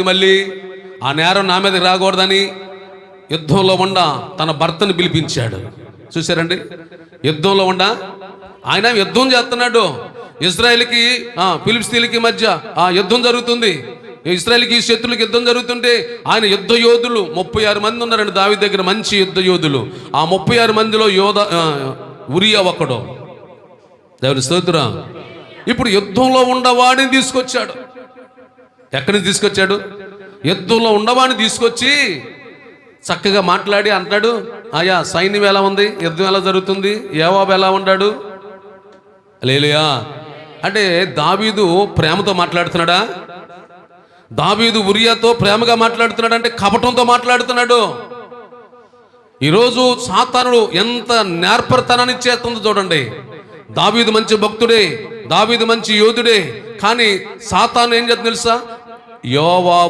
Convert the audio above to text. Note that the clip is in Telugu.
మళ్ళీ ఆ నేరం నా మీద రాకూడదని యుద్ధంలో ఉండ తన భర్తను పిలిపించాడు. చూసారండి యుద్ధంలో ఉండ ఆయన యుద్ధం చేస్తున్నాడు. ఇజ్రాయెల్కి ఫిలిప్స్తీన్కి మధ్య ఆ యుద్ధం జరుగుతుంది. ఇస్రాయల్కి శత్రులకి యుద్ధం జరుగుతుంటే ఆయన యుద్ధ యోధులు ముప్పై ఆరు మంది ఉన్నారండి దావి దగ్గర మంచి యుద్ధ యోధులు. ఆ ముప్పై ఆరు మందిలో యోధ ఉరియా ఒకడు దేవుని స్తోత్ర. ఇప్పుడు యుద్ధంలో ఉండవాడిని తీసుకొచ్చాడు. ఎక్కడి నుంచి తీసుకొచ్చాడు? యుద్ధంలో ఉండవాడిని తీసుకొచ్చి చక్కగా మాట్లాడి అంటాడు ఆయా సైన్యం ఎలా ఉంది? యుద్ధం ఎలా జరుగుతుంది? ఏవాబు ఎలా ఉన్నాడు? లేలియా అంటే దావీదు ప్రేమతో మాట్లాడుతున్నాడా? దావీదు ఉరియాతో ప్రేమగా మాట్లాడుతున్నాడు? అంటే కపటంతో మాట్లాడుతున్నాడు. ఈరోజు సాతానుడు ఎంత నేర్పరితనాన్ని చేస్తుందో చూడండి. దావీదు మంచి భక్తుడే దావీదు మంచి యోధుడే. కానీ సాతాను ఏం చేస్తుంది తెలుసా? யோவா